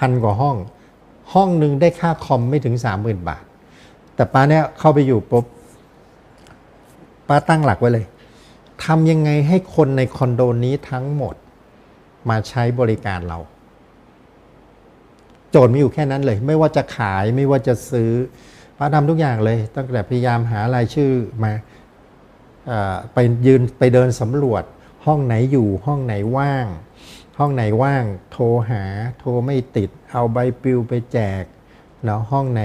พันกว่าห้อง ห้องหนึ่งได้ค่าคอมไม่ถึงสามหมื่นบาท แต่ป้าเนี่ยเข้าไปอยู่ปุ๊บป้าตั้งหลักไว้เลยทำยังไงให้คนในคอนโดนี้ทั้งหมดมาใช้บริการเรา โจทย์มีอยู่แค่นั้นเลย ไม่ว่าจะขายไม่ว่าจะซื้อป้าทำทุกอย่างเลย ตั้งแต่พยายามหารายชื่อมาอไปยืนไปเดินสำรวจห้องไหนอยู่ห้องไหนว่างห้องไหนว่างโทรหาโทรไม่ติด เอาใบปลิวไปแจกเนาะห้องไหน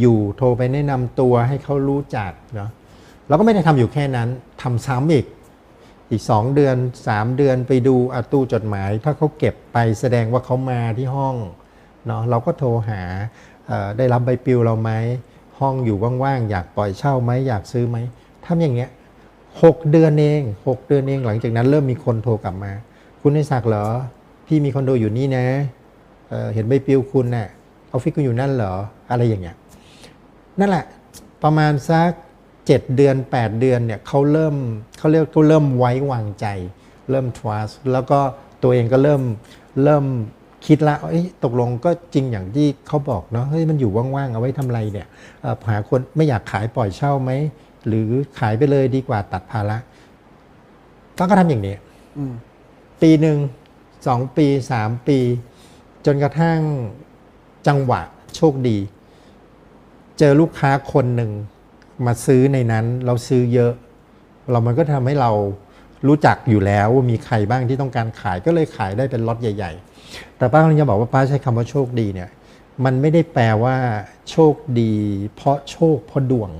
อยู่โทรไปแนะนำตัวให้เขารู้จักเนาะเราก็ไม่ได้ทำอยู่แค่นั้นทำซ้ำอีกอีก 2 เดือน 3 เดือนไปดูอาตู้จดหมาย ถ้าเขาเก็บไปแสดงว่าเขามาที่ห้องเนาะเราก็โทรหาได้รับใบปลิวเราไหมห้องอยู่ว่างๆอยากปล่อยเช่าไหมอยากซื้อไหมทำอย่างเงี้ยหกเดือนเองหกเดือนเองหลังจากนั้นเริ่มมีคนโทรกลับมา คุณไอศักเหรอ พี่มีคอนโดอยู่นี่นะเเห็นใบปลิวคุณน่ะออฟฟิศคุณอยู่นั่นเหรอ อะไรอย่างเงี้ย นั่นแหละ ประมาณสักเจ็ดเดือน8เดือนเนี่ยเขาเริ่มเขาเรียกเขาเริ่มไว้วางใจ เริ่ม trust แล้วก็ตัวเองก็เริ่มเริ่มคิดละเอ้ยตกลงก็จริงอย่างที่เขาบอกเนาะเฮ้ยมันอยู่ว่างๆ เอาไว้ทำอะไรเนี่ยหาคนไม่อยากขายปล่อยเช่าไหม หรือขายไปเลยดีกว่าตัดภาระก็ก็ทำอย่างนี้ ปีหนึ่งสองปีสามปี จนกระทั่งจังหวะโชคดี เจอลูกค้าคนหนึ่งมาซื้อในนั้นเราซื้อเยอะ เรามันก็ทำให้เรารู้จักอยู่แล้วว่ามีใครบ้างที่ต้องการขายก็เลยขายได้เป็นล็อตใหญ่ ๆ แต่ป้ากำลังจะบอกว่าป้าใช้คำว่าโชคดีเนี่ยมันไม่ได้แปลว่าโชคดี เพราะโชคเพราะดวง